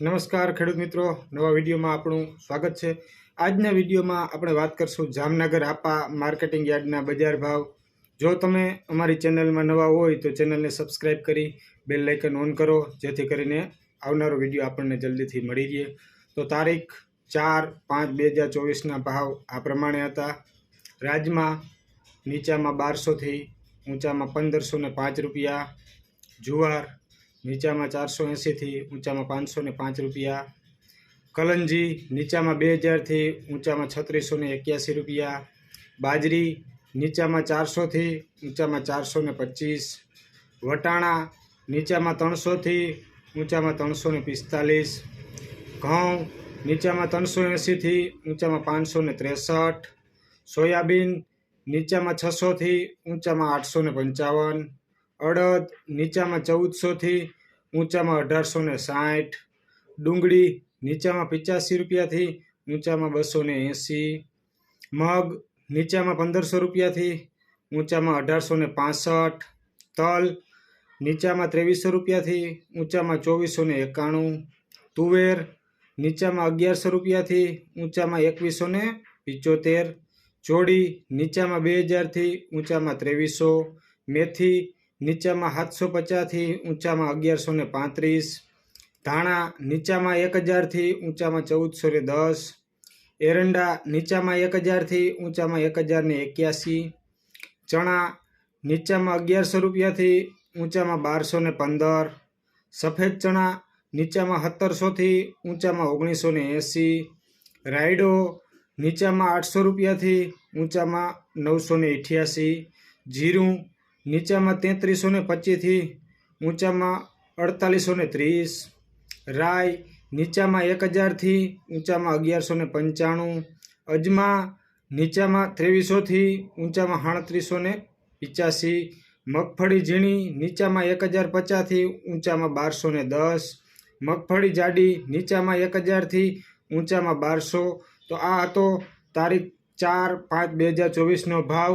નમસ્કાર ખેડૂત મિત્રો. નવા વિડીયોમાં આપણું સ્વાગત છે. આજના વિડીયોમાં આપણે વાત કરશું જામનગર આપા માર્કેટિંગ યાર્ડના બજાર ભાવ. જો તમે અમારી ચેનલમાં નવા હોય તો ચેનલને સબસ્ક્રાઇબ કરી બેલ લાઇકન ઓન કરો, જેથી કરીને આવનારો વીડિયો આપણને જલ્દીથી મળી રહે. તો તારીખ ચાર પાંચ બે હજાર ચોવીસના ભાવ આ પ્રમાણે હતા. રાજમાં નીચામાં બારસોથી ઊંચામાં પંદરસો ને પાંચ રૂપિયા. જુવાર નીચામાં ચારસો એંસીથી ઊંચામાં પાંચસો ને પાંચ રૂપિયા. કલંજી નીચામાં બે હજારથી ઊંચામાં છત્રીસો ને એક્યાસી રૂપિયા. બાજરી નીચામાં ચારસોથી ઊંચામાં ચારસો ને પચીસ. વટાણા નીચામાં ત્રણસોથી ઊંચામાં ત્રણસો ને પિસ્તાલીસ. ઘઉં નીચામાં ત્રણસો એંસીથી ઊંચામાં પાંચસો ને ત્રેસઠ. સોયાબીન નીચામાં છસોથી ઊંચામાં આઠસો ને પંચાવન. અડદ, નીચામાં ચૌદસોથી ઊંચામાં અઢારસો ને સાઠ. ડુંગળી, નીચામાં પચાસી રૂપિયાથી ઊંચામાં બસો ને એંસી. મગ, નીચામાં પંદરસો રૂપિયાથી ઊંચામાં અઢારસો ને પાસઠ. તલ, નીચામાં ત્રેવીસો રૂપિયાથી ઊંચામાં ચોવીસો ને એકાણું. તુવેર, નીચામાં અગિયારસો રૂપિયાથી ઊંચામાં એકવીસો ને પિચોતેર. ચોડી નીચામાં બે હજારથી ઊંચામાં ત્રેવીસો. મેથી નીચામાં સાતસો પચાસથી ઊંચામાં અગિયારસો ને પાંત્રીસ, ધાણા નીચામાં એક હજારથી ઊંચામાં ચૌદસો ને દસ, એરંડા નીચામાં એક હજારથી ઊંચામાં એક હજાર ને એક્યાસી, ચણા નીચામાં અગિયારસો રૂપિયાથી ઊંચામાં બારસો ને પંદર, સફેદ ચણા નીચામાં સત્તરસોથી ઊંચામાં ઓગણીસો ને એંસી, રાયડો નીચામાં આઠસો રૂપિયાથી ઊંચામાં નવસો ને જીરું નીચામાં તેત્રીસો ને પચીસથી ઊંચામાં અડતાલીસો ને ત્રીસ. રાય, નીચામાં એક હજારથી ઊંચામાં અગિયારસો ને પંચાણું. અજમા, નીચામાં ત્રેવીસોથી ઊંચામાં સાડત્રીસો ને પિચ્યાસી. મગફળી ઝીણી, નીચામાં એક હજાર પચાસથી ઊંચામાં બારસો ને દસ. મગફળી જાડી, નીચામાં એક હજારથી ઊંચામાં બારસો. તો આ હતો તારીખ ચાર પાંચ બે હજાર ચોવીસનો ભાવ.